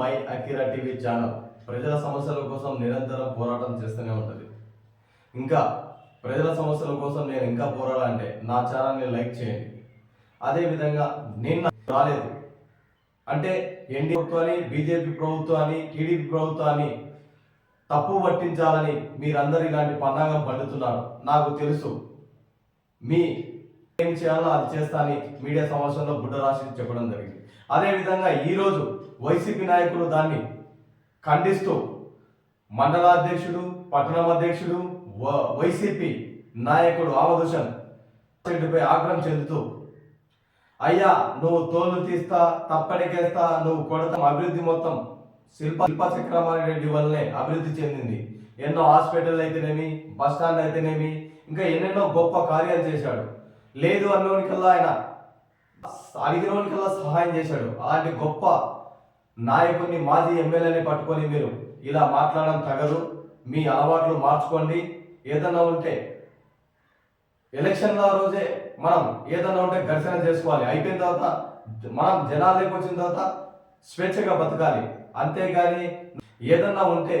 My Akira TV channel ప్రజల సమస్యల కోసం నిరంతరం పోరాటం చేస్తూనే ఉంటుంది. ఇంకా ప్రజల సమస్యల కోసం నేను ఇంకా పోరాడాలంటే నా ఛానల్ని లైక్ చేయండి. అదేవిధంగా నేను రాలేదు. అంటే ఎన్డీ ప్రభుత్వాన్ని బీజేపీ ప్రభుత్వాన్ని టీడీపీ ప్రభుత్వాన్ని తప్పు పట్టించాలని మీరందరూ ఇలాంటి పన్నాగం పండుతున్నారు. నాకు తెలుసు. మీ ఏం చేయాలో అది చేస్తా అని మీడియా సమావేశంలో బుడ్డ రాసి చెప్పడం జరిగింది. అదేవిధంగా ఈరోజు వైసీపీ నాయకులు దాన్ని ఖండిస్తూ మండలాధ్యక్షుడు పట్టణం అధ్యక్షుడు వ- వైసీపీ నాయకుడు ఆమదూషన్ రెడ్డిపై ఆగ్రహం చెందుతూ అయ్యా నువ్వు తోలు తీస్తా తప్పడికేస్తా నువ్వు కొడతాం అభివృద్ధి మొత్తం శిల్ప శిల్ప చక్రమారి రెడ్డి వల్లనే అభివృద్ధి చెందింది. ఎన్నో హాస్పిటల్ అయితేనేమి బస్ స్టాండ్ అయితేనేమి ఇంకా ఎన్నెన్నో గొప్ప కార్యాలు చేశాడు. లేదు అన్నోనికల్లా ఆయన అడిగినోనికల్లా సహాయం చేశాడు. అలాంటి గొప్ప నాయకుడిని మాజీ ఎమ్మెల్యేని పట్టుకొని మీరు ఇలా మాట్లాడడం తగదు. మీ అలవాట్లు మార్చుకోండి. ఏదన్నా ఉంటే ఎలక్షన్ల రోజే మనం ఏదన్నా ఉంటే ఘర్షణ చేసుకోవాలి. అయిపోయిన తర్వాత మనం జనాల్లోకి వచ్చిన తర్వాత స్వేచ్ఛగా బతకాలి. అంతేగాని ఏదన్నా ఉంటే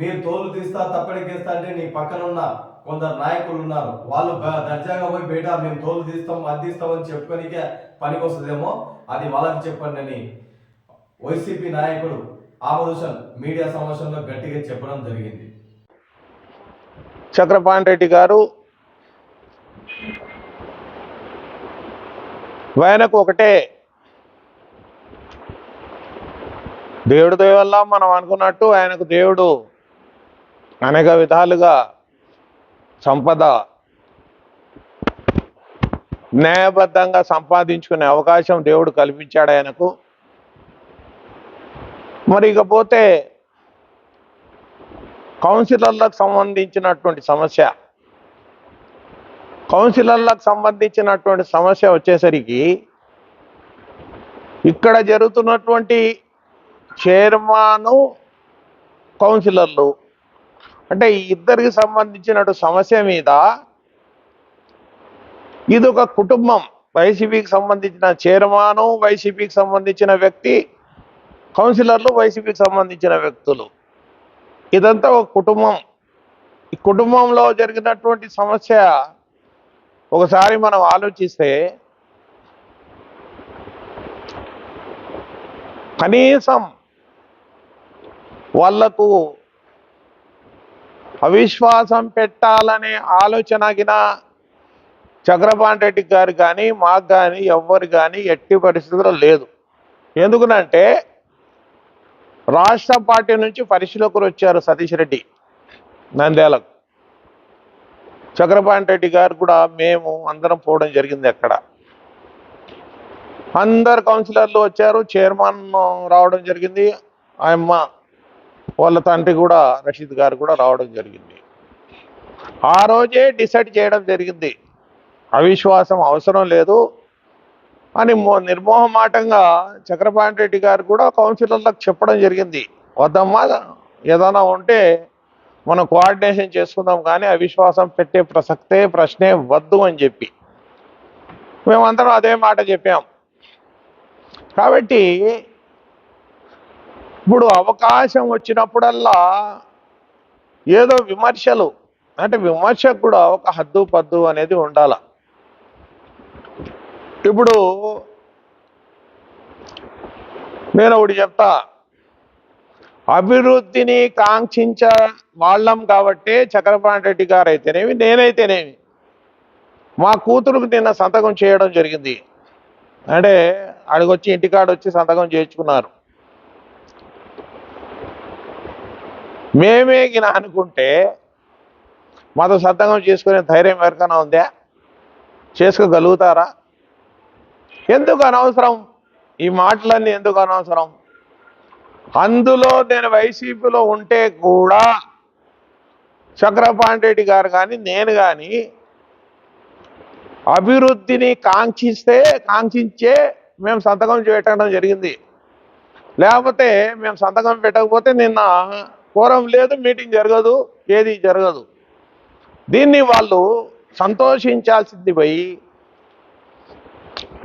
మీరు తోలు తీస్తా తప్పడికేస్తా అంటే నీ పక్కన ఉన్న కొందరు నాయకులు ఉన్నారు. వాళ్ళు దర్జాగా పోయి బయట మేము తోలు తీస్తాం అది అని చెప్పుకోనికే పనికి వస్తుందేమో? అది వాళ్ళకి చెప్పండి అని. వైసీపీ నాయకుడు ఆమదూషన్ మీడియా సమావేశంలో గట్టిగా చెప్పడం జరిగింది. చక్రపాణి రెడ్డి గారు ఆయనకు ఒకటే. దేవుడి దయ వల్ల మనం అనుకున్నట్టు ఆయనకు దేవుడు అనేక విధాలుగా సంపద. న్యాయబద్ధంగా సంపాదించుకునే అవకాశం దేవుడు కల్పించాడు ఆయనకు. మరి ఇకపోతే కౌన్సిలర్లకు సంబంధించినటువంటి సమస్య. కౌన్సిలర్లకు సంబంధించినటువంటి సమస్య వచ్చేసరికి ఇక్కడ జరుగుతున్నటువంటి చైర్మను కౌన్సిలర్లు అంటే ఈ ఇద్దరికి సంబంధించినటువంటి సమస్య మీద ఇది ఒక కుటుంబం. వైసీపీకి సంబంధించిన చైర్మను వైసీపీకి సంబంధించిన వ్యక్తి కౌన్సిలర్లు వైసీపీకి సంబంధించిన వ్యక్తులు. ఇదంతా ఒక కుటుంబం. ఈ కుటుంబంలో జరిగినటువంటి సమస్య ఒకసారి మనం ఆలోచిస్తే కనీసం వాళ్ళకు అవిశ్వాసం పెట్టాలనే ఆలోచన చక్రపాణి రెడ్డి గారు కానీ మాకు కానీ ఎవ్వరు కానీ ఎట్టి పరిస్థితుల్లో లేదు. ఎందుకునంటే రాష్ట్ర పార్టీ నుంచి పరిశీలకులు వచ్చారు సతీష్ రెడ్డి నంద్యాలకు. చక్రపాణి రెడ్డి గారు కూడా మేము అందరం పోవడం జరిగింది అక్కడ. అందరు కౌన్సిలర్లు వచ్చారు చైర్మన్ రావడం జరిగింది ఆయమ్మ వాళ్ళ తండ్రి కూడా రషీద్ గారు కూడా రావడం జరిగింది. ఆ రోజే డిసైడ్ చేయడం జరిగింది. అవిశ్వాసం అవసరం లేదు అని నిర్మోహమాటంగా చక్రపాణి రెడ్డి గారు కూడా కౌన్సిలర్లకు చెప్పడం జరిగింది. వద్దమ్మా ఏదైనా ఉంటే మనం కోఆర్డినేషన్ చేసుకుందాం కానీ అవిశ్వాసం పెట్టే ప్రసక్తే ప్రశ్నే వద్దు అని చెప్పి. మేమందరం అదే మాట చెప్పాం. కాబట్టి ఇప్పుడు అవకాశం వచ్చినప్పుడల్లా ఏదో విమర్శలు అంటే విమర్శకు కూడా ఒక హద్దు పద్దు అనేది ఉండాల. ఇప్పుడు నేను ఒకటి చెప్తా. అభివృద్ధిని కాంక్షించ వాళ్ళం కాబట్టే చక్రపాణి రెడ్డి గారు అయితేనేమి నేనైతేనేమి మా కూతురుకు నిన్న సంతకం చేయడం జరిగింది. అంటే అడిగొచ్చి ఇంటికాడ వచ్చి సంతకం చేయించుకున్నారు. మేమే గిన అనుకుంటే మాతో సంతకం చేసుకునే ధైర్యం ఎవరికైనా ఉందా? చేసుకోగలుగుతారా? ఎందుకు అనవసరం? ఈ మాటలన్నీ ఎందుకు అనవసరం? అందులో నేను వైసీపీలో ఉంటే కూడా చక్రపాణి రెడ్డి గారు కానీ నేను కానీ అభివృద్ధిని కాంక్షిస్తే కాంక్షించే మేము సంతకం పెట్టడం జరిగింది. లేకపోతే మేము సంతకం పెట్టకపోతే నిన్న కోరం లేదు మీటింగ్ జరగదు ఏది జరగదు. దీన్ని వాళ్ళు సంతోషించాల్సింది పోయి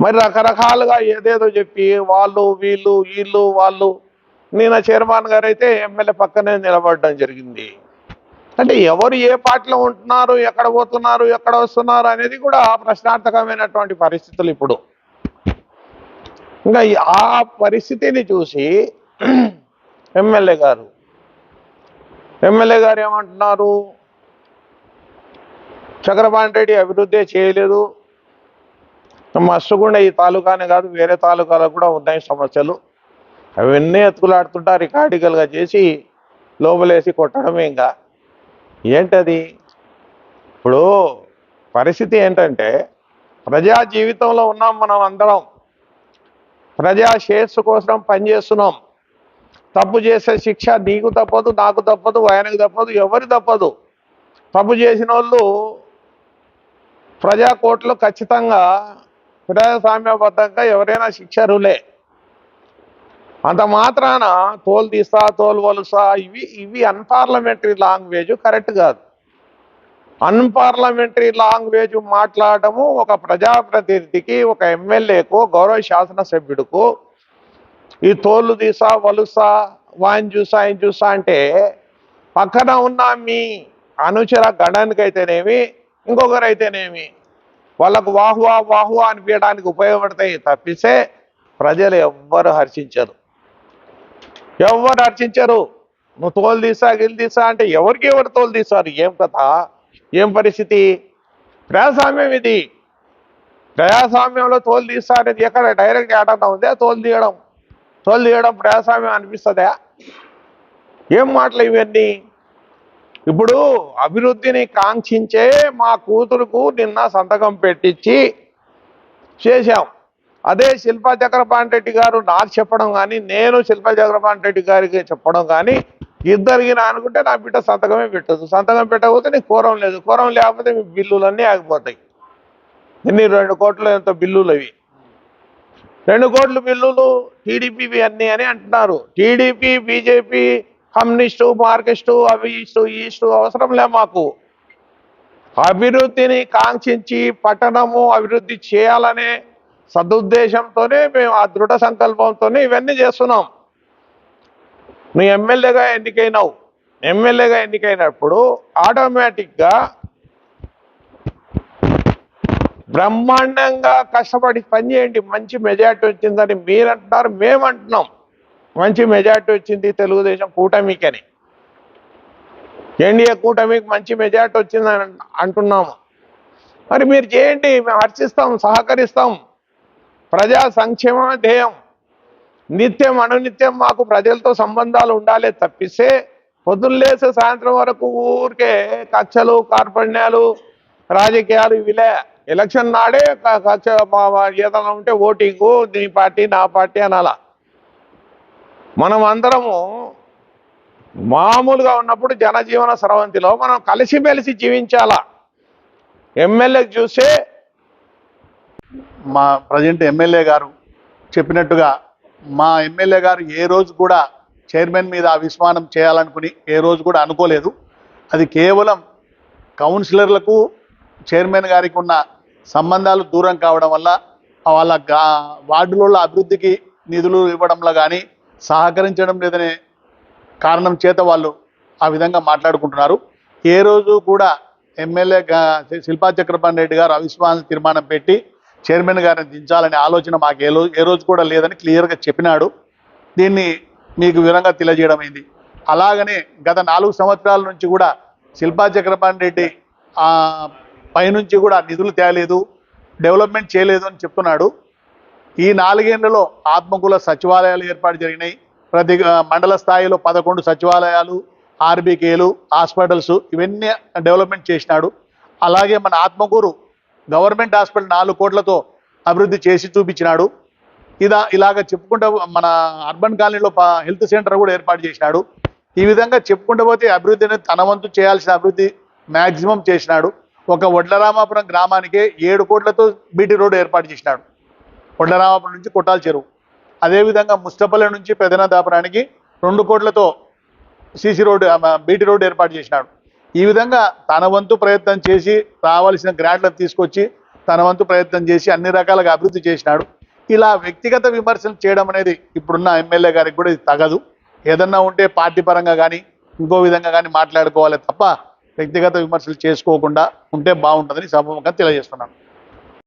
మరి రకరకాలుగా ఏదేదో చెప్పి వాళ్ళు వీళ్ళు వీళ్ళు వాళ్ళు నిన్న చైర్మన్ గారు అయితే ఎమ్మెల్యే పక్కనే నిలబడడం జరిగింది. అంటే ఎవరు ఏ పార్టీలో ఉంటున్నారు ఎక్కడ పోతున్నారు ఎక్కడ వస్తున్నారు అనేది కూడా ప్రశ్నార్థకమైనటువంటి పరిస్థితులు ఇప్పుడు. ఇంకా ఈ- ఆ పరిస్థితిని చూసి ఎమ్మెల్యే గారు ఎమ్మెల్యే గారు ఏమంటున్నారు? చక్రపాణి రెడ్డి అభివృద్ధి చేయలేదు. మస్తుగుండే ఈ తాలూకానే కాదు వేరే తాలూకాలకు కూడా ఉన్నాయి సమస్యలు. అవన్నీ ఎత్తుకులాడుతుంటా రికార్డికల్గా చేసి లోపలేసి కొట్టడమే ఇంకా. ఏంటది? ఇప్పుడు పరిస్థితి ఏంటంటే ప్రజా జీవితంలో ఉన్నాం మనం అందరం. ప్రజా శ్రేయస్సు కోసం పనిచేస్తున్నాం. తప్పు చేసే శిక్ష నీకు తప్పదు నాకు తప్పదు ఆయనకు తప్పదు ఎవరి తప్పదు. తప్పు చేసిన వాళ్ళు ప్రజా ఖచ్చితంగా ప్రజాస్వామ్యబద్ధంగా ఎవరైనా శిక్షరులే. అంత మాత్రాన తోలు తీసా తోలు వలుసా ఇవి ఇవి అన్పార్లమెంటరీ లాంగ్వేజ్ కరెక్ట్ కాదు. అన్పార్లమెంటరీ లాంగ్వేజ్ మాట్లాడటము ఒక ప్రజాప్రతినిధికి ఒక ఎమ్మెల్యేకు గౌరవ శాసనసభ్యుడుకు ఈ తోలు తీసా వలుసా వాయిన్ చూసా ఆయన చూసా అంటే పక్కన ఉన్న మీ అనుచర గణానికైతేనేమి ఇంకొకరైతేనేమి వాళ్ళకు వాహువా వాహువా అనిపించడానికి ఉపయోగపడతాయి తప్పిస్తే ప్రజలు ఎవ్వరు హర్షించరు. ఎవ్వరు హర్షించరు. నువ్వు తోలు తీసా గిల్ తీసా అంటే ఎవరికి ఎవరు తోలు తీసారు ఏం కథ? ఏం పరిస్థితి? ప్రజాస్వామ్యం ఇది. ప్రజాస్వామ్యంలో తోలు తీస్తా అనేది ఎక్కడ? డైరెక్ట్ ఏడన్నా ఉంది? తోలు తీయడం. తోలు తీయడం ప్రజాస్వామ్యం అనిపిస్తుందా? ఏం మాటలు ఇవన్నీ? ఇప్పుడు అభివృద్ధిని కాంక్షించే మా కూతురుకు నిన్న సంతకం పెట్టించి చేశాం. అదే శిల్పా చక్రపాణి రెడ్డి గారు నాకు చెప్పడం కానీ నేను శిల్పా చక్రపాణి రెడ్డి గారికి చెప్పడం కానీ ఇద్దరికి నా అనుకుంటే నా బిడ్డ సంతకమే పెట్టదు. సంతకం పెట్టకపోతే నీకు కూరం లేదు. కూరం లేకపోతే మీ బిల్లులన్నీ ఆగిపోతాయి. ఎన్ని రెండు కోట్లు ఎంత బిల్లులు అవి? రెండు కోట్ల బిల్లులు టీడీపీ అన్ని అని అంటున్నారు. టీడీపీ బీజేపీ కమ్యూనిస్టు మార్కిస్టు అవి ఇస్టు ఈస్టు అవసరం లే మాకు. అభివృద్ధిని కాంక్షించి పట్టణము అభివృద్ధి చేయాలనే సదుద్దేశంతోనే మేము ఆ దృఢ సంకల్పంతోనే ఇవన్నీ చేస్తున్నాం. నువ్వు ఎమ్మెల్యేగా ఎన్నికైనావు. ఎమ్మెల్యేగా ఎన్నికైనప్పుడు ఆటోమేటిక్గా బ్రహ్మాండంగా కష్టపడి పనిచేయండి మంచి మెజార్టీ వచ్చిందని మీరంటున్నారు మేమంటున్నాం. మేము అంటున్నాం మంచి మెజార్టీ వచ్చింది తెలుగుదేశం కూటమికని. ఎన్డీఏ కూటమికి మంచి మెజార్టీ వచ్చిందని అంటున్నాము. మరి మీరు చేయండి మేము హర్షిస్తాం సహకరిస్తాం. ప్రజా సంక్షేమ ధ్యేయం. నిత్యం అనునిత్యం మాకు ప్రజలతో సంబంధాలు ఉండాలి తప్పిస్తే పొద్దున్నేసే సాయంత్రం వరకు ఊరికే కక్షలు కార్పణ్యాలు రాజకీయాలు ఇవిలే. ఎలక్షన్ నాడే మా- ఏదైనా ఉంటే ఓటింగు నీ పార్టీ నా పార్టీ అనాల? మనం అందరము మామూలుగా ఉన్నప్పుడు జనజీవన స్రవంతిలో మనం కలిసిమెలిసి జీవించాలా? ఎమ్మెల్యేకి చూస్తే మా ప్రజెంట్ ఎమ్మెల్యే గారు చెప్పినట్టుగా మా ఎమ్మెల్యే గారు ఏ రోజు కూడా చైర్మన్ మీద అవిస్మానం చేయాలనుకుని ఏ రోజు కూడా అనుకోలేదు. అది కేవలం కౌన్సిలర్లకు చైర్మన్ గారికి ఉన్న సంబంధాలు దూరం కావడం వల్ల వాళ్ళ వార్డులో వార్డులలో అభివృద్ధికి నిధులు ఇవ్వడంలో కానీ సహకరించడం లేదనే కారణం చేత వాళ్ళు ఆ విధంగా మాట్లాడుకుంటున్నారు. ఏ రోజు కూడా ఎమ్మెల్యే శిల్పా చక్రపాణి రెడ్డి గారు అవిశ్వాస తీర్మానం పెట్టి చైర్మన్ గారిని దించాలనే ఆలోచన మాకు ఏ రోజు ఏ రోజు కూడా లేదని క్లియర్గా చెప్పినాడు. దీన్ని మీకు వివరంగా తెలియజేయడం అయింది అలాగనే గత నాలుగు సంవత్సరాల నుంచి కూడా శిల్పా చక్రపాణి రెడ్డి పైనుంచి కూడా నిధులు తేలేదు డెవలప్మెంట్ చేయలేదు అని చెప్తున్నాడు. ఈ నాలుగేళ్ళలో ఆత్మకుల సచివాలయాలు ఏర్పాటు జరిగినాయి. ప్రతి మండల స్థాయిలో పదకొండు సచివాలయాలు ఆర్బీకేలు హాస్పిటల్స్ ఇవన్నీ డెవలప్మెంట్ చేసినాడు. అలాగే మన ఆత్మకూరు గవర్నమెంట్ హాస్పిటల్ నాలుగు కోట్లతో అభివృద్ధి చేసి చూపించినాడు. ఇదా ఇలాగ చెప్పుకుంటూ మన అర్బన్ కాలనీలో హెల్త్ సెంటర్ కూడా ఏర్పాటు చేసినాడు. ఈ విధంగా చెప్పుకుంటూ పోతే అభివృద్ధి అనేది తన వంతు చేయాల్సిన అభివృద్ధి మ్యాక్సిమం చేసినాడు. ఒక వడ్లరామాపురం గ్రామానికే ఏడు కోట్లతో బీటీ రోడ్డు ఏర్పాటు చేసినాడు. వడ్లరామాపురం నుంచి కొట్టాల చెరువు. అదేవిధంగా ముస్తపల్లి నుంచి పెదనాదాపురానికి రెండు కోట్లతో సీసీ రోడ్డు బీటీ రోడ్డు ఏర్పాటు చేసినాడు. ఈ విధంగా తన వంతు ప్రయత్నం చేసి రావాల్సిన గ్రాంట్లను తీసుకొచ్చి తన వంతు ప్రయత్నం చేసి అన్ని రకాలుగా అభివృద్ధి చేసినాడు. ఇలా వ్యక్తిగత విమర్శలు చేయడం అనేది ఇప్పుడున్న ఎమ్మెల్యే గారికి కూడా ఇది తగదు. ఏదన్నా ఉంటే పార్టీ పరంగా కానీ ఇంకో విధంగా కానీ మాట్లాడుకోవాలి తప్ప వ్యక్తిగత విమర్శలు చేసుకోకుండా ఉంటే బాగుంటుందని సభముఖంగా తెలియజేస్తున్నాను.